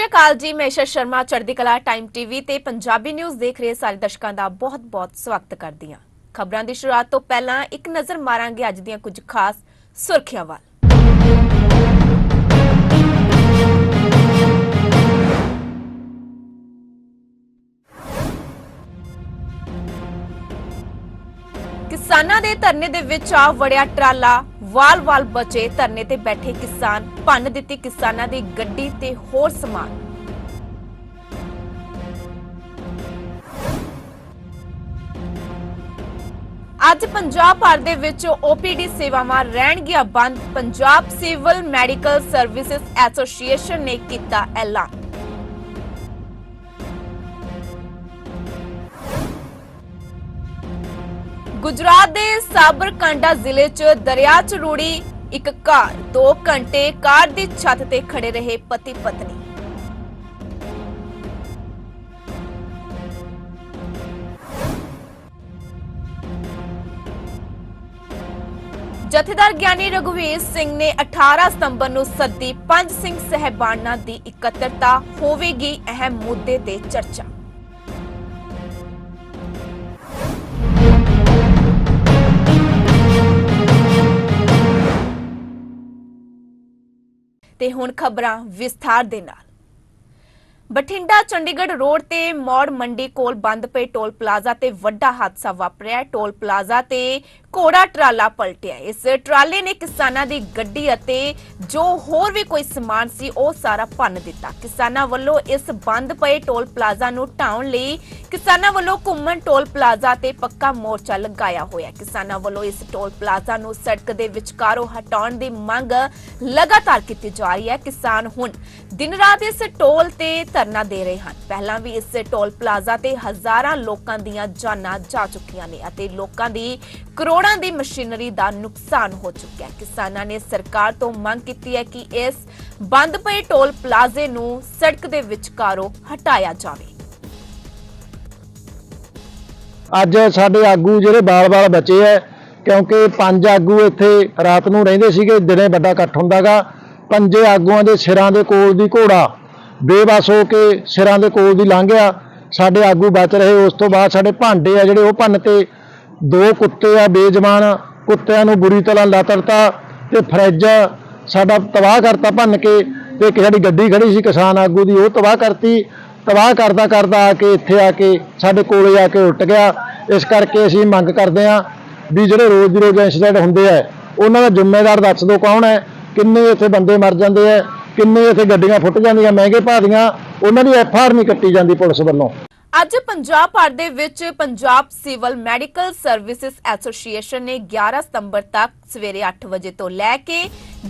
ਸ਼੍ਰੀ ਅਕਾਲ ਜੀ। ਮੈਂ ਈਸ਼ਾ ਸ਼ਰਮਾ, ਚੜ੍ਹਦੀ ਕਲਾ ਟਾਈਮ ਟੀਵੀ ਤੇ ਪੰਜਾਬੀ ਨਿਊਜ਼ ਦੇਖ ਰਹੇ ਸਾਰੇ ਦਰਸ਼ਕਾਂ ਦਾ ਬਹੁਤ-ਬਹੁਤ ਸਵਾਗਤ ਕਰਦੀ ਹਾਂ। ਖਬਰਾਂ ਦੀ ਸ਼ੁਰੂਆਤ ਤੋਂ ਪਹਿਲਾਂ ਇੱਕ ਨਜ਼ਰ ਮਾਰਾਂਗੇ ਅੱਜ ਦੀਆਂ ਕੁਝ ਖਾਸ ਸੁਰਖੀਆਂ ਵੱਲ। ਕਿਸਾਨਾਂ ਦੇ ਧਰਨੇ ਦੇ ਵਿੱਚ ਆ ਵੜਿਆ ਟਰਾਲਾ। ਵਾਲ-ਵਾਲ ਬਚੇ, ਧਰਨੇ ਤੇ ਬੈਠੇ ਕਿਸਾਨ, ਭੰਨ ਦਿੱਤੀ ਕਿਸਾਨਾਂ ਦੀ ਗੱਡੀ ਤੇ ਹੋਰ ਸਮਾਨ। ਅੱਜ ਪੰਜਾਬ ਭਰ ਦੇ ਵਿੱਚ OPD ਸੇਵਾਵਾਂ ਰਹਿਣਗੀਆਂ ਬੰਦ। Punjab civil medical services association ਨੇ ਕੀਤਾ ਐਲਾਨ। ਗੁਜਰਾਤ ਦੇ ਸਾਬਰਕਾਂਡਾ ਜ਼ਿਲ੍ਹੇ 'ਚ ਦਰਿਆ 'ਚ ਰੁੜੀ ਇੱਕ ਕਾਰ। 2 ਘੰਟੇ ਕਾਰ ਦੀ ਛੱਤ ਤੇ ਖੜੇ ਰਹੇ ਪਤੀ ਪਤਨੀ। ਜਥੇਦਾਰ ਗਿਆਨੀ ਰਘੁਵੀਰ ਸਿੰਘ ਨੇ 18 ਸਤੰਬਰ ਨੂੰ ਸੱਦੀ ਪੰਜ ਸਿੰਘ ਸਹਿਬਾਨਾਂ ਦੀ ਇਕੱਤਰਤਾ। ਹੋਵੇਗੀ ਅਹਿਮ ਮੁੱਦੇ ਤੇ ਚਰਚਾ। ਤੇ ਹੁਣ ਖਬਰਾਂ ਵਿਸਥਾਰ ਦੇ ਨਾਲ। ਬਠਿੰਡਾ ਚੰਡੀਗੜ੍ਹ ਰੋਡ ਤੇ ਮੌੜ ਮੰਡੀ ਕੋਲ ਬੰਦ ਪਏ ਟੋਲ ਪਲਾਜ਼ਾ ਤੇ ਵੱਡਾ ਹਾਦਸਾ ਵਾਪਰਿਆ। ਟੋਲ ਪਲਾਜ਼ਾ ਤੇ ਘੋੜਾ ਟਰਾਲਾ ਪਲਟਿਆ। ਇਸ ਟਰਾਲੇ ਨੇ ਕਿਸਾਨਾਂ ਦੀ ਗੱਡੀ ਅਤੇ ਜੋ ਹੋਰ ਵੀ ਕੋਈ ਸਮਾਨ ਸੀ, ਉਹ ਸਾਰਾ ਭੰਨ ਦਿੱਤਾ। ਕਿਸਾਨਾਂ ਵੱਲੋਂ ਇਸ ਬੰਦ ਪਏ ਟੋਲ ਪਲਾਜ਼ਾ ਨੂੰ ਢਾਉਣ ਲਈ ਕਿਸਾਨਾਂ ਵੱਲੋਂ ਘੁੰਮਣ ਟੋਲ ਪਲਾਜ਼ਾ ਤੇ ਪੱਕਾ ਮੋਰਚਾ ਲਗਾਇਆ ਹੋਇਆ ਕਿਸਾਨਾਂ ਵੱਲੋਂ ਇਸ ਟੋਲ ਪਲਾਜ਼ਾ ਨੂੰ ਸੜਕ ਦੇ ਵਿਚਕਾਰੋਂ ਹਟਾਉਣ ਦੀ ਮੰਗ ਲਗਾਤਾਰ ਕੀਤੀ ਜਾ ਰਹੀ ਹੈ। ਕਿਸਾਨ ਹੁਣ ਦਿਨ ਰਾਤ ਇਸ ਟੋਲ ਤੇ ਧਰਨਾ ਦੇ ਰਹੇ ਹਨ। ਪਹਿਲਾਂ ਵੀ ਇਸ ਟੋਲ ਪਲਾਜ਼ਾ ਤੇ ਹਜ਼ਾਰਾਂ ਲੋਕਾਂ ਦੀਆਂ ਜਾਨਾਂ ਜਾ ਚੁੱਕੀਆਂ ਨੇ ਅਤੇ ਲੋਕਾਂ ਦੀ ਕਰੋੜਾਂ ਦੀ ਮਸ਼ੀਨਰੀ ਦਾ ਨੁਕਸਾਨ ਹੋ ਚੁੱਕਿਆ ਹੈ। ਕਿਸਾਨਾਂ ਨੇ ਸਰਕਾਰ ਤੋਂ ਮੰਗ ਕੀਤੀ ਹੈ ਕਿ ਇਸ ਬੰਦ ਪਏ ਟੋਲ ਪਲਾਜ਼ੇ ਨੂੰ ਸੜਕ ਦੇ ਵਿਚਕਾਰੋਂ ਹਟਾਇਆ ਜਾਵੇ। ਅੱਜ ਸਾਡੇ ਆਗੂ ਜਿਹੜੇ ਬਾਲ-ਬਾਲ ਬਚੇ ਐ ਕਿਉਂਕਿ ਪੰਜ ਆਗੂ ਇੱਥੇ ਰਾਤ ਨੂੰ ਰਹਿੰਦੇ ਸੀਗੇ, ਦਿਨੇ ਵੱਡਾ ਇਕੱਠ ਹੁੰਦਾਗਾ। ਪੰਜੇ ਆਗੂਆਂ ਦੇ ਸਿਰਾਂ ਦੇ ਕੋਲ ਦੀ ਘੋੜਾ, ਬੇਬਸ ਹੋ ਕੇ ਸਿਰਾਂ ਦੇ ਕੋਲ ਦੀ ਲੰਘ ਸਾਡੇ ਆਗੂ ਬਚ ਰਹੇ, ਉਸ ਤੋਂ ਬਾਅਦ ਸਾਡੇ ਭਾਂਡੇ ਆ ਜਿਹੜੇ ਉਹ ਭੰਨ ਤੇ ਦੋ ਕੁੱਤੇ ਆ ਬੇਜ਼ਬਾਨ ਕੁੱਤਿਆਂ ਨੂੰ ਬੁਰੀ ਤਰ੍ਹਾਂ ਲਾਤੜਤਾ ਤੇ ਫਰਿੱਜ ਸਾਡਾ ਤਬਾਹ ਕਰਤਾ ਭੰਨ ਕੇ ਤੇ ਇੱਕ ਸਾਡੀ ਗੱਡੀ ਖੜੀ ਸੀ ਕਿਸਾਨ ਆਗੂ ਦੀ, ਉਹ ਤਬਾਹ ਕਰਤੀ। ਤਬਾਹ ਕਰਦਾ ਕਰਦਾ ਆ ਕੇ ਇੱਥੇ ਆ ਕੇ ਸਾਡੇ ਕੋਲੇ ਆ ਕੇ ਉਲਟ ਗਿਆ। ਇਸ ਕਰਕੇ ਅਸੀਂ ਮੰਗ ਕਰਦੇ ਹਾਂ ਵੀ ਜਿਹੜੇ ਰੋਜ਼ ਦੀ ਰੋਜ਼ ਇੰਸੀਡੈਂਟ ਹੁੰਦੇ ਆ, ਉਹਨਾਂ ਦਾ ਜ਼ਿੰਮੇਵਾਰ ਦੱਸ ਦਿਓ ਕੌਣ ਹੈ, ਕਿੰਨੇ ਇੱਥੇ ਬੰਦੇ ਮਰ ਜਾਂਦੇ ਆ, ਕਿੰਨੇ ਇੱਥੇ ਗੱਡੀਆਂ ਫੁੱਟ ਜਾਂਦੀਆਂ, ਮਹਿੰਗੇ ਭਾਅ ਦੀਆਂ, ਉਹਨਾਂ ਦੀ ਐਫ ਆਰ ਨਹੀਂ ਕੱਟੀ ਜਾਂਦੀ ਪੁਲਿਸ ਵੱਲੋਂ। ਅੱਜ ਪੰਜਾਬ ਭਰ ਦੇ ਵਿੱਚ Punjab civil medical services association ਨੇ 11 ਸਤੰਬਰ ਤੱਕ ਸਵੇਰੇ 8 ਵਜੇ ਤੋਂ ਲੈ ਕੇ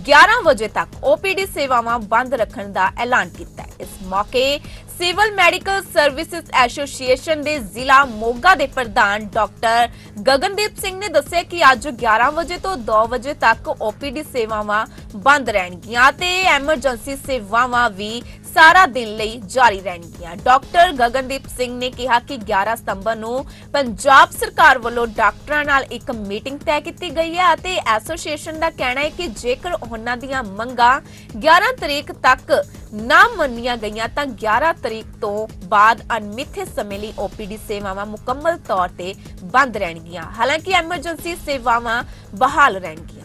11 ਵਜੇ ਤੱਕ OPD ਸੇਵਾਵਾਂ ਬੰਦ ਰੱਖਣ ਦਾ ਐਲਾਨ ਕੀਤਾ ਹੈ। ਇਸ ਮੌਕੇ ਸਿਵਲ ਮੈਡੀਕਲ ਸਰਵਿਸਿਜ਼ ਐਸੋਸੀਏਸ਼ਨ ਦੇ ਜ਼ਿਲ੍ਹਾ ਮੋਗਾ ਦੇ ਪ੍ਰਧਾਨ ਡਾਕਟਰ ਗਗਨਦੀਪ ਸਿੰਘ ਨੇ ਦੱਸਿਆ ਕਿ ਅੱਜ 11 ਵਜੇ ਤੋਂ 2 ਵਜੇ ਤੱਕ OPD ਸੇਵਾਵਾਂ ਬੰਦ ਰਹਿਣਗੀਆਂ ਤੇ ਐਮਰਜੈਂਸੀ ਸੇਵਾਵਾਂ ਵੀ ਸਾਰਾ ਦਿਨ ਲਈ ਜਾਰੀ ਰਹਿਣਗੀਆਂ। ਡਾਕਟਰ ਗਗਨਦੀਪ ਸਿੰਘ ਨੇ ਕਿਹਾ ਕਿ 11 ਸਤੰਬਰ ਨੂੰ ਪੰਜਾਬ ਸਰਕਾਰ ਵੱਲੋਂ ਡਾਕਟਰਾਂ ਨਾਲ ਇੱਕ ਮੀਟਿੰਗ ਤੈਅ ਕੀਤੀ ਗਈ ਹੈ ਅਤੇ ਐਸੋਸੀਏਸ਼ਨ ਦਾ ਕਹਿਣਾ ਹੈ ਕਿ ਜੇਕਰ ਉਹਨਾਂ ਦੀਆਂ ਮੰਗਾਂ 11 ਤਰੀਕ ਤੱਕ ਨਾ ਮੰਨੀਆਂ ਗਈਆਂ ਤਾਂ 11 ਤਰੀਕ ਤੋਂ ਬਾਅਦ ਅਨਮਿੱਥੇ ਸਮੇਂ ਲਈ ਓਪੀਡੀ ਸੇਵਾਵਾਂ ਮੁਕੰਮਲ ਤੌਰ ਤੇ ਬੰਦ ਰਹਿਣਗੀਆਂ। ਹਾਲਾਂਕਿ ਐਮਰਜੈਂਸੀ ਸੇਵਾਵਾਂ ਬਹਾਲ ਰਹਿਣਗੀਆਂ।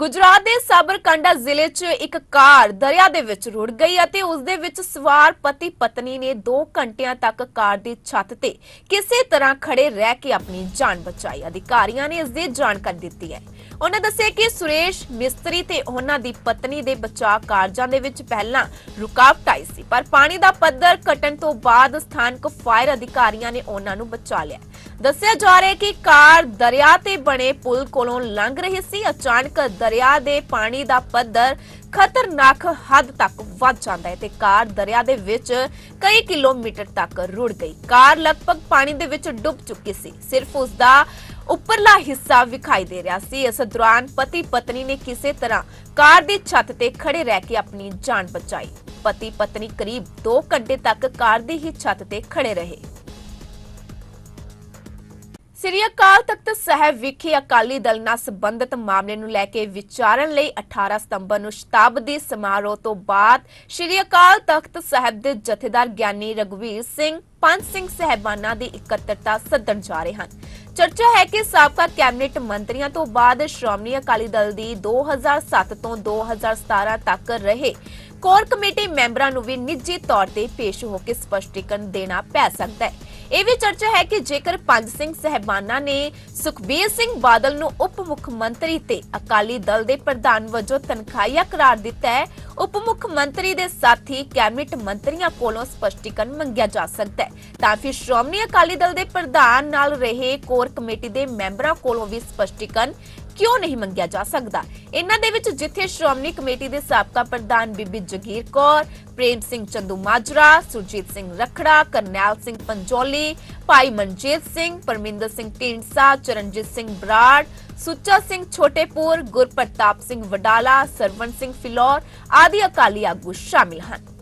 ਗੁਜਰਾਤ ਦੇ ਸਾਬਰਕਾਂਡਾ ਜ਼ਿਲ੍ਹੇ 'ਚ ਇੱਕ ਕਾਰ ਦਰਿਆ ਦੇ ਵਿੱਚ ਰੁੜ ਗਈ ਅਤੇ ਉਸ ਦੇ ਵਿੱਚ ਸਵਾਰ ਪਤੀ ਪਤਨੀ ਨੇ 2 ਘੰਟਿਆਂ ਤੱਕ ਕਾਰ ਦੀ ਛੱਤ ਤੇ ਕਿਸੇ ਤਰ੍ਹਾਂ ਖੜੇ ਰਹਿ ਕੇ ਆਪਣੀ ਜਾਨ ਬਚਾਈ। ਅਧਿਕਾਰੀਆਂ ਨੇ ਇਸ ਦੀ ਜਾਣਕਾਰੀ ਦਿੱਤੀ ਹੈ। ਉਹਨਾਂ ਦੱਸਿਆ ਕਿ ਸੁਰੇਸ਼ ਮਿਸਤਰੀ ਤੇ ਉਹਨਾਂ ਦੀ ਪਤਨੀ ਦੇ ਬਚਾਅ ਕਾਰਜਾਂ ਦੇ ਵਿੱਚ ਪਹਿਲਾਂ ਰੁਕਾਵਟ ਆਈ ਸੀ, ਪਰ ਪਾਣੀ ਦਾ ਪੱਧਰ ਘਟਣ ਤੋਂ ਬਾਅਦ ਸਥਾਨਕ ਫਾਇਰ ਅਧਿਕਾਰੀਆਂ ਨੇ ਉਹਨਾਂ ਨੂੰ ਬਚਾ ਲਿਆ। ਦੱਸਿਆ ਜਾ ਰਿਹਾ ਹੈ ਕਿ ਕਾਰ ਦਰਿਆ ਤੇ ਬਣੇ ਪੁਲ ਕੋਲੋਂ ਲੰਘ ਰਹੀ ਸੀ। ਅਚਾਨਕ ਦਰਿਆ ਦੇ ਪਾਣੀ ਦਾ ਪੱਧਰ ਖਤਰਨਾਕ ਹੱਦ ਤੱਕ ਵੱਧ ਜਾਂਦਾ ਹੈ ਤੇ ਕਾਰ ਦਰਿਆ ਦੇ ਵਿੱਚ ਕਈ ਕਿਲੋਮੀਟਰ ਤੱਕ ਰੁੜ ਗਈ। ਕਾਰ ਲਗਭਗ ਪਾਣੀ ਦੇ ਵਿੱਚ ਡੁੱਬ ਚੁੱਕੀ ਸੀ। ਸਿਰਫ ਉਸ ਦਾ ਉੱਪਰਲਾ ਹਿੱਸਾ ਵਿਖਾਈ ਦੇ ਰਿਹਾ ਸੀ। ਇਸ ਦੌਰਾਨ ਪਤੀ ਪਤਨੀ ਨੇ ਕਿਸੇ ਤਰ੍ਹਾਂ ਕਾਰ ਦੀ ਛੱਤ ਤੇ ਖੜੇ ਰਹਿ ਕੇ ਆਪਣੀ ਜਾਨ ਬਚਾਈ। ਪਤੀ ਪਤਨੀ ਕਰੀਬ 2 ਘੰਟੇ ਤੱਕ ਕਾਰ ਦੀ ਹੀ ਛੱਤ ਤੇ ਖੜੇ ਰਹੇ। ਸ੍ਰੀ ਅਕਾਲ ਤਖਤ ਸਾਹਿਬ ਵਿਖੇ ਅਕਾਲੀ ਦਲ ਨਾਲ ਸੰਬੰਧਿਤ ਮਾਮਲੇ ਨੂੰ ਲੈ ਕੇ ਵਿਚਾਰਨ ਲਈ 18 ਸਤੰਬਰ ਨੂੰ ਸ਼ਤਾਬਦੀ ਸਮਾਰੋਹ ਤੋਂ ਬਾਅਦ ਸ੍ਰੀ ਅਕਾਲ ਤਖਤ ਸਾਹਿਬ ਦੇ ਜਥੇਦਾਰ ਗਿਆਨੀ ਰਗਵੀਰ ਸਿੰਘ ਪੰਜ ਸਿੰਘ ਸਹਿਬਾਨਾਂ ਦੀ ਇਕੱਤਰਤਾ ਸੱਦਣ ਜਾ ਰਹੇ ਹਨ। ਚਰਚਾ ਹੈ ਕਿ ਸਾਬਕਾ ਕੈਬਨਿਟ ਮੰਤਰੀਆਂ ਤੋਂ ਬਾਅਦ ਸ਼੍ਰੋਮਣੀ ਅਕਾਲੀ ਦਲ ਦੀ 2007 ਤੋਂ 2017 ਤੱਕ ਰਹੇ ਕੋਰ ਕਮੇਟੀ ਮੈਂਬਰਾਂ ਨੂੰ ਵੀ ਨਿੱਜੀ ਤੌਰ ਤੇ ਪੇਸ਼ ਹੋ ਕੇ ਸਪਸ਼ਟੀਕਰਨ ਦੇਣਾ ਪੈ ਸਕਦਾ ਹੈ। ਇਹ ਵੀ ਚਰਚਾ ਹੈ ਕਿ ਜੇਕਰ ਪੰਜ ਸਿੰਘ ਸਹਿਬਾਨਾਂ ਨੇ ਸੁਖਬੀਰ ਸਿੰਘ ਬਾਦਲ ਨੂੰ ਉਪ ਮੁੱਖ ਮੰਤਰੀ ਤੇ ਅਕਾਲੀ ਦਲ ਦੇ ਪ੍ਰਧਾਨ ਵਜੋਂ ਤਨਖਾਹੀਆ ਕਰਾਰ ਦਿੱਤਾ ਹੈ, ਉਪ ਮੁੱਖ ਮੰਤਰੀ ਦੇ ਸਾਥੀ ਕੈਬਨਿਟ ਮੰਤਰੀਆਂ ਕੋਲੋਂ ਸਪਸ਼ਟੀਕਰਨ ਮੰਗਿਆ ਜਾ ਸਕਦਾ ਹੈ। ਤਾਂ ਫਿਰ ਸ਼੍ਰੋਮਣੀ ਅਕਾਲੀ ਦਲ ਦੇ ਪ੍ਰਧਾਨ ਨਾਲ ਰਹੇ ਕੋਰ ਕਮੇਟੀ ਦੇ ਮੈਂਬਰਾਂ ਕੋਲੋਂ ਵੀ ਸਪਸ਼ਟੀਕਰਨ ਕਿਉਂ ਨਹੀਂ ਮੰਗਿਆ ਜਾ ਸਕਦਾ? ਇਹਨਾਂ ਦੇ ਵਿੱਚ ਜਿੱਥੇ ਸ਼੍ਰੋਮਣੀ ਕਮੇਟੀ ਦੇ ਸਾਬਕਾ ਪ੍ਰਧਾਨ ਬੀਬੀ ਜਗੀਰ ਕੌਰ, ਪ੍ਰੇਮ ਸਿੰਘ ਚੰਦੂ ਮਾਜਰਾ, ਸੁਰਜੀਤ ਸਿੰਘ ਰਖੜਾ, ਕਰਨੈਲ ਸਿੰਘ ਪੰਜੋਲੀ, ਭਾਈ ਮਨਜੀਤ ਸਿੰਘ, ਪਰਮਿੰਦਰ ਸਿੰਘ ਢੀਂਡਸਾ, ਚਰਨਜੀਤ ਸਿੰਘ ਬਰਾੜ, ਸੁੱਚਾ ਸਿੰਘ ਛੋਟੇਪੁਰ, ਗੁਰਪ੍ਰਤਾਪ ਸਿੰਘ ਵਡਾਲਾ, ਸਰਵਣ ਸਿੰਘ ਫਿਲੌਰ ਆਦਿ ਅਕਾਲੀ ਆਗੂ ਸ਼ਾਮਿਲ ਹਨ।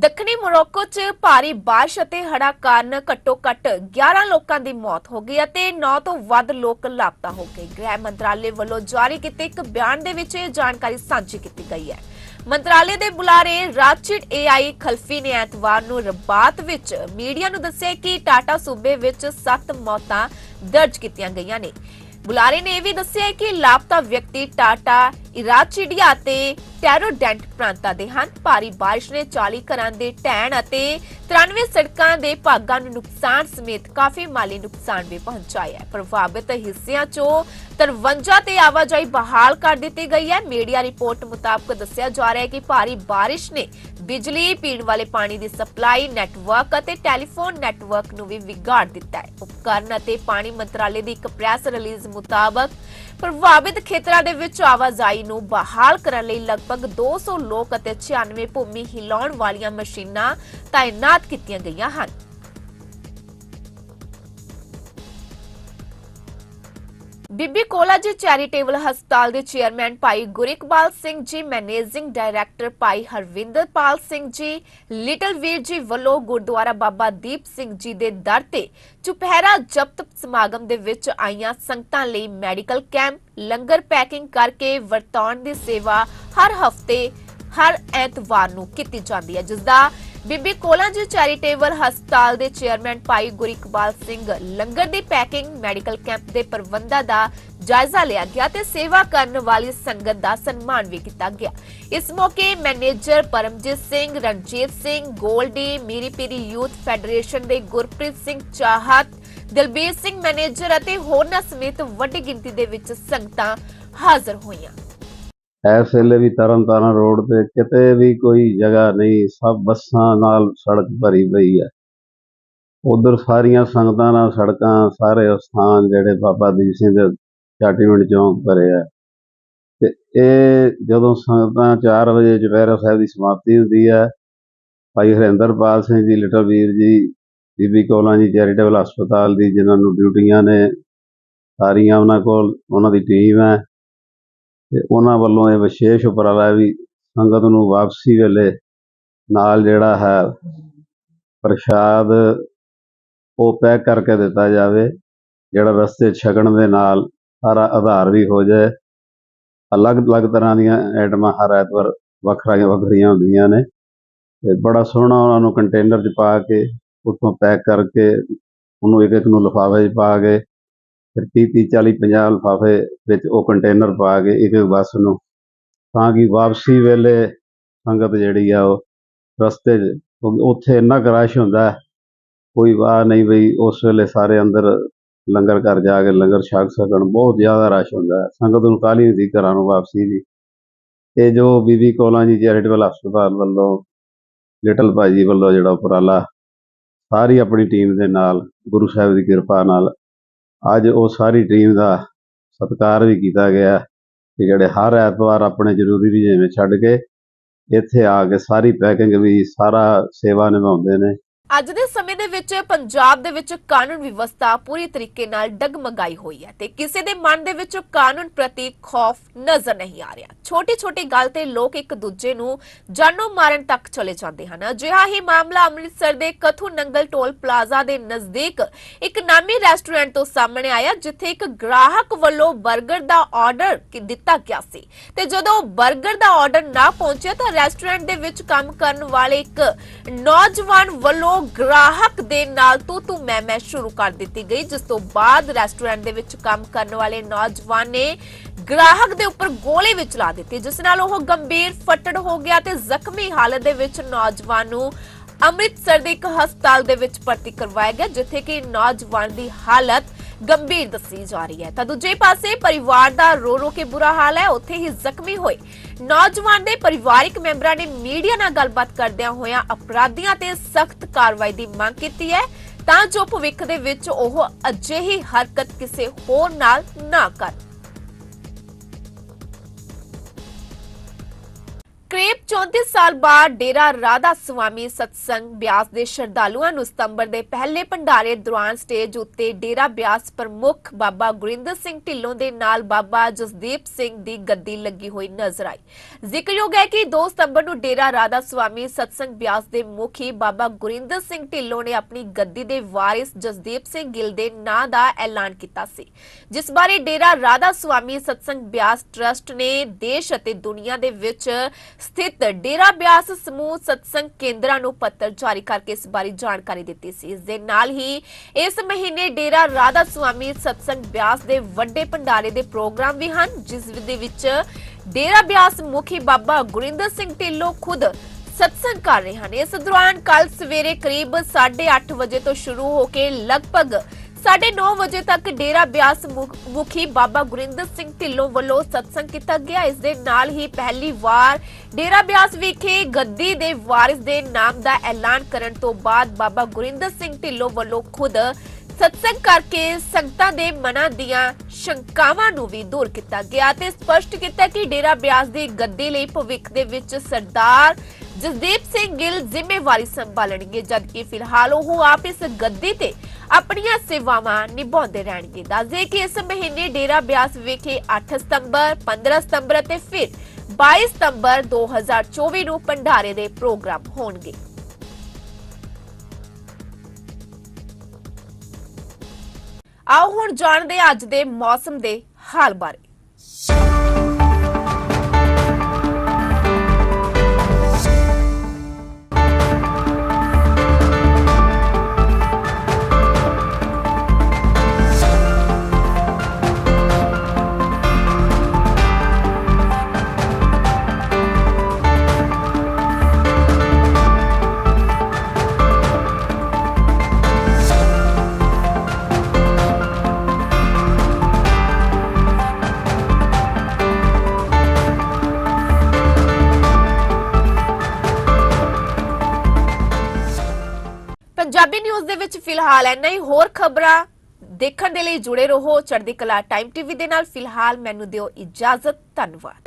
ਦੱਖਣੀ ਮੋਰੋਕੋ 'ਚ ਭਾਰੀ ਬਾਰਿਸ਼ ਅਤੇ ਹੜ੍ਹਾਂ ਕਾਰਨ ਘੱਟੋ-ਘੱਟ 11 ਲੋਕਾਂ ਦੀ ਮੌਤ ਹੋ ਗਈ ਅਤੇ 9 ਤੋਂ ਵੱਧ ਲੋਕ ਲਾਪਤਾ ਹੋ ਗਏ। ਗ੍ਰਹਿ ਮੰਤਰਾਲੇ ਵੱਲੋਂ ਜਾਰੀ ਕੀਤੇ ਇੱਕ ਬਿਆਨ ਦੇ ਵਿੱਚ ਇਹ ਜਾਣਕਾਰੀ ਸਾਂਝੀ ਕੀਤੀ ਗਈ ਹੈ। ਮੰਤਰਾਲੇ ਦੇ ਬੁਲਾਰੇ ਰਾਚਿਡ ਏਆਈ ਖਲਫੀ ਨੇ ਐਤਵਾਰ ਨੂੰ ਰਬਾਤ ਵਿੱਚ ਮੀਡੀਆ ਨੂੰ ਦੱਸਿਆ ਕਿ ਟਾਟਾ ਸੂਬੇ ਵਿੱਚ 7 ਮੌਤਾਂ ਦਰਜ ਕੀਤੀਆਂ ਗਈਆਂ ਨੇ। ਬੁਲਾਰੇ ਨੇ ਇਹ ਵੀ ਦੱਸਿਆ ਕਿ ਲਾਪਤਾ ਵਿਅਕਤੀ ਟਾਟਾ, ਇਰਾਚੀਡੀਆ ਤੇ ਟੈਰੋਡੈਂਟ ਪ੍ਰਾਂਤਾਂ ਦੇ ਹਨ। ਭਾਰੀ ਬਾਰਿਸ਼ ਨੇ 40 ਘਰਾਂ ਦੇ ਢਹਿਣ ਅਤੇ 93 ਸੜਕਾਂ ਦੇ ਭਾਗਾਂ ਨੂੰ ਨੁਕਸਾਨ ਸਮੇਤ ਕਾਫੀ ਮਾਲੀ ਨੁਕਸਾਨ ਵੀ ਪਹੁੰਚਾਇਆ ਹੈ। ਪ੍ਰਭਾਵਿਤ ਹਿੱਸਿਆਂ 'ਚੋਂ 53 ਤੇ ਆਵਾਜਾਈ ਬਹਾਲ ਕਰ ਦਿੱਤੀ ਗਈ ਹੈ। ਮੀਡੀਆ ਰਿਪੋਰਟ ਮੁਤਾਬਕ ਦੱਸਿਆ ਜਾ ਰਿਹਾ ਹੈ ਕਿ ਭਾਰੀ ਬਾਰਿਸ਼ ਨੇ ਬਿਜਲੀ, ਪੀਣ ਵਾਲੇ ਪਾਣੀ ਦੀ ਸਪਲਾਈ, ਨੈਟਵਰਕ ਅਤੇ ਟੈਲੀਫੋਨ ਨੈਟਵਰਕ ਨੂੰ ਵੀ ਵਿਗਾੜ ਦਿੱਤਾ ਹੈ। ਉਪਕਰਨ ਅਤੇ ਪਾਣੀ ਮੰਤਰਾਲੇ ਦੀ ਇੱਕ ਪ੍ਰੈਸ ਰਿਲੀਜ਼ ਮੁਤਾਬਕ ਪ੍ਰਭਾਵਿਤ ਖੇਤਰਾਂ ਦੇ ਵਿੱਚ ਆਵਾਜਾਈ ਨੂੰ ਬਹਾਲ ਕਰਨ ਲਈ ਲਗਭਗ 200 ਲੋਕ ਅਤੇ 96 ਭੂਮੀ ਹਿਲਾਉਣ ਵਾਲੀਆਂ ਮਸ਼ੀਨਾਂ ਤਾਇਨਾਤ ਕੀਤੀਆਂ ਗਈਆਂ ਹਨ। ਬੀਬੀ ਕੋਲਾ ਚੈਰੀਟੇਬਲ ਹਸਪਤਾਲ ਦੇ chairman Bhai Gurikbal Singh ji, managing director ਭਾਈ ਹਰਵਿੰਦਰਪਾਲ ਸਿੰਘ ਜੀ, ਲਿਟਲ ਵੀਰ ਜੀ ਵੱਲੋਂ ਗੁਰਦੁਆਰਾ ਬਾਬਾ ਦੀਪ ਸਿੰਘ ਜੀ ਦੇ ਦਰ ਤੇ ਚੁਪਹਿਰਾ ਜਪਤ ਸਮਾਗਮ ਦੇ ਵਿੱਚ ਆਈਆਂ ਸੰਗਤਾਂ ਲਈ ਮੈਡੀਕਲ ਕੈਂਪ, ਲੰਗਰ ਪੈਕਿੰਗ ਕਰਕੇ ਵਰਤਾਉਣ ਦੀ ਸੇਵਾ ਹਰ ਹਫ਼ਤੇ, ਹਰ ਐਤਵਾਰ ਨੂੰ ਕੀਤੀ ਜਾਂਦੀ ਹੈ ਜਿਸ ਦਾ ਬੀਬੀ ਕੋਲਾ ਜੀ ਚੈਰੀਟੇਬਲ ਹਸਪਤਾਲ ਦੇ ਚੇਅਰਮੈਨ ਭਾਈ ਗੁਰਿਕਬਾਲ ਸਿੰਘ ਲੰਗਰ ਦੀ ਪੈਕਿੰਗ ਮੈਡੀਕਲ ਕੈਂਪ ਦੇ ਪ੍ਰਬੰਧਾਂ ਦਾ ਜਾਇਜ਼ਾ ਲਿਆ ਗਿਆ ਤੇ ਸੇਵਾ ਕਰਨ ਵਾਲੀ ਸੰਗਤ ਦਾ ਸਨਮਾਨ ਵੀ ਕੀਤਾ ਗਿਆ। ਇਸ ਮੌਕੇ manager Paramjit Singh, Ranjit Singh, Goldy Miri Piri youth federation ਦੇ ਗੁਰਪ੍ਰੀਤ ਸਿੰਘ ਚਾਹਤ, ਦਿਲਬੀਰ ਸਿੰਘ ਮੈਨੇਜਰ ਅਤੇ ਹੋਰਨਾਂ ਸਮੇਤ ਵੱਡੀ ਗਿਣਤੀ ਦੇ ਵਿੱਚ ਸੰਗਤਾਂ ਹਾਜ਼ਰ ਹੋਈਆਂ। ਇਸ ਵੇਲੇ ਵੀ ਤਰਨਤਾਰਨ ਰੋਡ ਤੇ ਕਿਤੇ ਵੀ ਕੋਈ ਜਗ੍ਹਾ ਨਹੀਂ, ਸਭ ਬੱਸਾਂ ਨਾਲ ਸੜਕ ਭਰੀ ਪਈ ਹੈ। ਉਧਰ ਸਾਰੀਆਂ ਸੰਗਤਾਂ ਨਾਲ ਸੜਕਾਂ, ਸਾਰੇ ਸਥਾਨ ਜਿਹੜੇ ਬਾਬਾ ਦੀਪ ਸਿੰਘ ਦੇ ਚਾਟੀਵਿੰਡ ਚੌਂਕ ਭਰੇ ਆ। ਤੇ ਇਹ ਜਦੋਂ ਸੰਗਤਾਂ 4 ਵਜੇ ਚੁਪਹਿਰਾ ਸਾਹਿਬ ਦੀ ਸਮਾਪਤੀ ਹੁੰਦੀ ਹੈ, ਭਾਈ ਹਰਿੰਦਰਪਾਲ ਸਿੰਘ ਜੀ, ਲਿਟਲ ਵੀਰ ਜੀ, ਬੀਬੀ ਕੌਲਾਂ ਜੀ, ਚੈਰੀਟੇਬਲ ਹਸਪਤਾਲ ਦੀ ਜਿਨ੍ਹਾਂ ਨੂੰ ਡਿਊਟੀਆਂ ਨੇ, ਸਾਰੀਆਂ ਉਹਨਾਂ ਕੋਲ, ਉਹਨਾਂ ਦੀ ਟੀਮ ਹੈ। ਤੇ ਉਹਨਾਂ ਵੱਲੋਂ ਇਹ ਵਿਸ਼ੇਸ਼ ਉਪਰਾਲਾ ਵੀ ਸੰਗਤ ਨੂੰ ਵਾਪਸੀ ਵੇਲੇ ਨਾਲ ਜਿਹੜਾ ਹੈ ਪ੍ਰਸ਼ਾਦ ਉਹ ਪੈਕ ਕਰਕੇ ਦਿੱਤਾ ਜਾਵੇ, ਜਿਹੜਾ ਰਸਤੇ ਛਕਣ ਦੇ ਨਾਲ ਸਾਰਾ ਆਧਾਰ ਵੀ ਹੋ ਜਾਏ। ਅਲੱਗ-ਅਲੱਗ ਤਰ੍ਹਾਂ ਦੀਆਂ ਆਈਟਮਾਂ ਹਰ ਐਤਵਾਰ ਵੱਖਰੀਆਂ ਵੱਖਰੀਆਂ ਹੁੰਦੀਆਂ ਨੇ। ਤੇ ਬੜਾ ਸੋਹਣਾ ਉਹਨਾਂ ਨੂੰ ਕੰਟੇਨਰ 'ਚ ਪਾ ਕੇ, ਉੱਥੋਂ ਪੈਕ ਕਰਕੇ, ਉਹਨੂੰ ਇੱਕ ਇੱਕ ਨੂੰ ਲਿਫਾਫੇ 'ਚ ਪਾ ਕੇ ਫਿਰ 30 30 40 50 ਲਿਫਾਫੇ ਵਿੱਚ ਉਹ ਕੰਟੇਨਰ ਪਾ ਕੇ ਇੱਕ ਇੱਕ ਬੱਸ ਨੂੰ, ਤਾਂ ਕਿ ਵਾਪਸੀ ਵੇਲੇ ਸੰਗਤ ਜਿਹੜੀ ਆ ਉਹ ਰਸਤੇ 'ਚ ਉੱਥੇ ਇੰਨਾ ਕੁ ਰਸ਼ ਹੁੰਦਾ, ਕੋਈ ਵਾਹ ਨਹੀਂ ਬਈ, ਉਸ ਵੇਲੇ ਸਾਰੇ ਅੰਦਰ ਲੰਗਰ ਘਰ ਜਾ ਕੇ ਲੰਗਰ ਛਕ ਸਕਣ ਬਹੁਤ ਜ਼ਿਆਦਾ ਰਸ਼ ਹੁੰਦਾ। ਸੰਗਤ ਨੂੰ ਕਾਹਲੀ ਹੁੰਦੀ ਘਰਾਂ ਨੂੰ ਵਾਪਸੀ ਦੀ। ਇਹ ਜੋ ਬੀਬੀ ਕੋਲਾਂ ਜੀ ਚੈਰੀਟੇਬਲ ਹਸਪਤਾਲ ਵੱਲੋਂ ਲਿਟਲ ਭਾਜੀ ਵੱਲੋਂ ਜਿਹੜਾ ਉਪਰਾਲਾ, ਸਾਰੀ ਆਪਣੀ ਟੀਮ ਦੇ ਨਾਲ, ਗੁਰੂ ਸਾਹਿਬ ਦੀ ਕਿਰਪਾ ਨਾਲ ਅੱਜ ਉਹ ਸਾਰੀ ਟੀਮ ਦਾ ਸਤਿਕਾਰ ਵੀ ਕੀਤਾ ਗਿਆ ਕਿ ਜਿਹੜੇ ਹਰ ਐਤਵਾਰ ਆਪਣੇ ਜ਼ਰੂਰੀ ਰੁਝੇਵੇਂ ਛੱਡ ਕੇ ਇੱਥੇ ਆ ਕੇ ਸਾਰੀ ਪੈਕਿੰਗ ਵੀ ਸਾਰਾ ਸੇਵਾ ਨਿਭਾਉਂਦੇ ਨੇ। ਅੱਜ ਦੇ ਸਮੇਂ ਦੇ ਵਿੱਚ ਪੰਜਾਬ ਦੇ ਵਿੱਚ ਕਾਨੂੰਨ ਵਿਵਸਥਾ ਪੂਰੀ ਤਰੀਕੇ ਨਾਲ ਡਗਮਗਾਈ ਹੋਈ ਹੈ ਤੇ ਕਿਸੇ ਦੇ ਮਨ ਦੇ ਵਿੱਚ ਕਾਨੂੰਨ ਪ੍ਰਤੀ ਖੌਫ ਨਜ਼ਰ ਨਹੀਂ ਆ ਰਿਹਾ। ਛੋਟੀ-ਛੋਟੀ ਗੱਲ ਤੇ ਲੋਕ ਇੱਕ ਦੂਜੇ ਨੂੰ ਜਾਨੋਂ ਮਾਰਨ ਤੱਕ ਚਲੇ ਜਾਂਦੇ ਹਨ। ਅਜਿਹਾ ਹੀ ਮਾਮਲਾ ਅੰਮ੍ਰਿਤਸਰ ਦੇ ਕਥੂ ਨੰਗਲ ਟੋਲ ਪਲਾਜ਼ਾ ਦੇ ਨਜ਼ਦੀਕ ਇੱਕ ਨਾਮੀ ਰੈਸਟੋਰੈਂਟ ਤੋਂ ਸਾਹਮਣੇ ਆਇਆ, ਜਿੱਥੇ ਇੱਕ ਗ੍ਰਾਹਕ ਵੱਲੋਂ 버ਗਰ ਦਾ ਆਰਡਰ ਦਿੱਤਾ ਗਿਆ ਸੀ। ਤੇ ਜਦੋਂ 버ਗਰ ਦਾ ਆਰਡਰ ਨਾ ਪਹੁੰਚਿਆ ਤਾਂ ਰੈਸਟੋਰੈਂਟ ਦੇ ਵਿੱਚ ਕੰਮ ਕਰਨ ਵਾਲੇ ਇੱਕ ਨੌਜਵਾਨ ਵੱਲੋਂ ਗ੍ਰਾਹਕ ਦੇ ਨਾਲ ਤੂੰ ਤੂੰ ਮੈਂ ਮੈਂ ਸ਼ੁਰੂ ਕਰ ਦਿੱਤੀ ਗਈ, ਜਿਸ ਤੋਂ ਬਾਅਦ ਰੈਸਟੋਰੈਂਟ ਦੇ ਵਿੱਚ ਕੰਮ ਕਰਨ ਵਾਲੇ ਨੌਜਵਾਨ ਨੇ ਗ੍ਰਾਹਕ ਦੇ ਉੱਪਰ ਗੋਲੀ ਵੀ ਚਲਾ ਦਿੱਤੀ, ਜਿਸ ਨਾਲ ਉਹ ਗੰਭੀਰ ਫੱਟੜ ਹੋ ਗਿਆ ਤੇ ਜ਼ਖਮੀ ਹਾਲਤ ਦੇ ਵਿੱਚ ਨੌਜਵਾਨ ਨੂੰ ਅੰਮ੍ਰਿਤਸਰ ਦੇ ਇੱਕ ਹਸਪਤਾਲ ਦੇ ਵਿੱਚ ਭਰਤੀ ਕਰਵਾਇਆ ਗਿਆ, ਜਿੱਥੇ ਕਿ ਨੌਜਵਾਨ ਦੀ ਹਾਲਤ ਗੰਭੀਰ ਦੱਸੀ ਜਾ ਰਹੀ ਹੈ। ਤਾਂ ਦੂਜੇ ਪਾਸੇ ਪਰਿਵਾਰ ਦਾ ਰੋ ਰੋ ਕੇ ਬੁਰਾ ਹਾਲ ਹੈ। ਉੱਥੇ ਹੀ ਜ਼ਖਮੀ ਹੋਏ ਨੌਜਵਾਨ ਦੇ ਪਰਿਵਾਰਿਕ ਮੈਂਬਰਾਂ ਨੇ ਮੀਡੀਆ ਨਾਲ ਗੱਲਬਾਤ ਕਰਦਿਆਂ ਹੋਇਆਂ ਅਪਰਾਧੀਆਂ ਤੇ ਸਖਤ ਕਾਰਵਾਈ ਦੀ ਮੰਗ ਕੀਤੀ ਹੈ। ਤਾਂ ਜੋ ਭਵਿੱਖ ਦੇ ਵਿੱਚ ਉਹ ਅਜਿਹੀ ਹਰਕਤ ਕਿਸੇ ਹੋਰ ਨਾਲ ਨਾ ਕਰਨ। ਕਰੀਬ 34 ਸਾਲ ਬਾਅਦ ਡੇਰਾ ਰਾਧਾ ਸੁਆਮੀ ਸਤਸੰਗ ਬਿਆਸ ਦੇ ਸ਼ਰਧਾਲੂਆਂ ਨੂੰ ਸਤੰਬਰ ਦੇ ਪਹਿਲੇ ਭੰਡਾਰੇ ਦੌਰਾਨ ਸਟੇਜ ਉੱਤੇ ਡੇਰਾ ਬਿਆਸ ਪ੍ਰਮੁੱਖ ਬਾਬਾ ਗੁਰਿੰਦਰ ਸਿੰਘ ਢਿੱਲੋਂ ਦੇ ਨਾਲ ਬਾਬਾ ਜਸਦੀਪ ਸਿੰਘ ਦੀ ਗੱਦੀ ਲੱਗੀ ਹੋਈ ਨਜ਼ਰ ਆਈ। ਜ਼ਿਕਰਯੋਗ ਹੈ ਕਿ 2 ਸਤੰਬਰ ਨੂੰ ਡੇਰਾ ਰਾਧਾ ਸੁਆਮੀ ਸਤਸੰਗ ਬਿਆਸ ਦੇ ਮੁਖੀ ਬਾਬਾ ਗੁਰਿੰਦਰ ਸਿੰਘ ਢਿੱਲੋਂ ਨੇ ਆਪਣੀ ਗੱਦੀ ਦੇ ਵਾਰਿਸ ਜਸਦੀਪ ਸਿੰਘ ਗਿੱਲ ਦੇ ਨਾਂ ਦਾ ਐਲਾਨ ਕੀਤਾ ਸੀ, ਜਿਸ ਬਾਰੇ ਡੇਰਾ ਰਾਧਾ ਸੁਆਮੀ ਸਤਸੰਗ ਬਿਆਸ ਟਰਸਟ ਨੇ ਦੇਸ਼ ਅਤੇ ਦੁਨੀਆ ਦੇ ਵਿੱਚ ਸਥਿਤ ਡੇਰਾ ਬਿਆਸ ਸਮੂਹ ਸਤਸੰਗ ਕੇਂਦਰਾਂ ਨੂੰ ਪੱਤਰ ਜਾਰੀ ਕਰਕੇ ਇਸ ਬਾਰੇ ਜਾਣਕਾਰੀ ਦਿੱਤੀ ਸੀ। ਇਸ ਦੇ ਨਾਲ ਹੀ ਇਸ ਮਹੀਨੇ ਡੇਰਾ ਰਾਧਾ ਸੁਆਮੀ ਸਤਸੰਗ ਬਿਆਸ ਦੇ ਵੱਡੇ ਭੰਡਾਰੇ ਦੇ ਪ੍ਰੋਗਰਾਮ ਵੀ ਹਨ, ਜਿਸ ਦੇ ਵਿੱਚ ਡੇਰਾ ਬਿਆਸ ਮੁਖੀ ਬਾਬਾ ਗੁਰਿੰਦਰ ਸਿੰਘ ਢਿੱਲੋਂ ਖੁਦ ਸਤਸੰਗ ਕਰ ਰਹੇ ਹਨ। ਇਸ ਦੌਰਾਨ ਕੱਲ ਸਵੇਰੇ ਕਰੀਬ 8:30 ਵਜੇ ਤੋਂ ਸ਼ੁਰੂ ਹੋ ਕੇ ਲਗਭਗ 9:30 ਵਜੇ ਤੱਕ ਡੇਰਾ ਬਿਆਸ ਮੁਖੀ ਬਾਬਾ ਗੁਰਿੰਦਰ ਸਿੰਘ ਢਿੱਲੋਂ ਵੱਲੋਂ ਸਤਸੰਗ ਕੀਤਾ ਗਿਆ। ਇਸ ਦੇ ਨਾਲ ਹੀ ਪਹਿਲੀ ਵਾਰ ਡੇਰਾ ਬਿਆਸ ਵਿਖੇ ਗੱਦੀ ਦੇ ਵਾਰਿਸ ਦੇ ਨਾਮ ਦਾ ਐਲਾਨ ਕਰਨ ਤੋਂ ਬਾਅਦ ਬਾਬਾ ਗੁਰਿੰਦਰ ਸਿੰਘ ਢਿੱਲੋਂ ਵੱਲੋਂ ਖੁਦ ਸਤਸੰਗ ਕਰਕੇ ਸੰਗਤਾਂ ਦੇ ਮਨਾਂ ਦੀਆਂ ਸ਼ੰਕਾਵਾਂ ਨੂੰ ਵੀ ਦੂਰ ਕੀਤਾ ਗਿਆ ਤੇ ਸਪਸ਼ਟ ਕੀਤਾ ਕਿ ਡੇਰਾ ਬਿਆਸ ਦੀ ਗੱਦੀ ਲਈ ਭਵਿੱਖ ਦੇ ਵਿੱਚ ਸਰਦਾਰ ਜਸਦੀਪ ਸਿੰਘ ਗਿੱਲ ਜ਼ਿੰਮੇਵਾਰੀ ਸੰਭਾਲਣਗੇ। ਜਦਕਿ ਫਿਲਹਾਲ ਉਹ ਆਪ ਇਸ ਗੱਦੀ ਤੇ ਆਪਣੀਆਂ ਸੇਵਾਵਾਂ ਨਿਭਾਉਂਦੇ ਰਹਿਣਗੇ। ਦੱਸਦੇ ਕਿ ਇਸ ਮਹੀਨੇ ਡੇਰਾ ਬਿਆਸ ਵਿਖੇ 8 ਸਤੰਬਰ 15 ਸਤੰਬਰ ਅਤੇ ਫਿਰ 22 ਸਤੰਬਰ 2024 ਨੂੰ ਭੰਡਾਰੇ ਦੇ ਪ੍ਰੋਗਰਾਮ ਹੋਣਗੇ। ਆਓ ਹੁਣ ਜਾਣਦੇ ਅੱਜ ਦੇ ਮੌਸਮ ਦੇ ਹਾਲ ਬਾਰੇ। ਪੰਜਾਬੀ ਨਿਊਜ਼ ਦੇ ਵਿੱਚ ਫਿਲਹਾਲ ਇੰਨਾ ਹੀ। ਹੋਰ ਖਬਰਾਂ ਦੇਖਣ ਦੇ ਲਈ ਜੁੜੇ ਰਹੋ ਚੜ੍ਹਦੀ ਕਲਾ ਟਾਈਮ ਟੀਵੀ ਦੇ ਨਾਲ। ਫਿਲਹਾਲ ਮੈਨੂੰ ਦਿਓ ਇਜਾਜ਼ਤ। ਧੰਨਵਾਦ।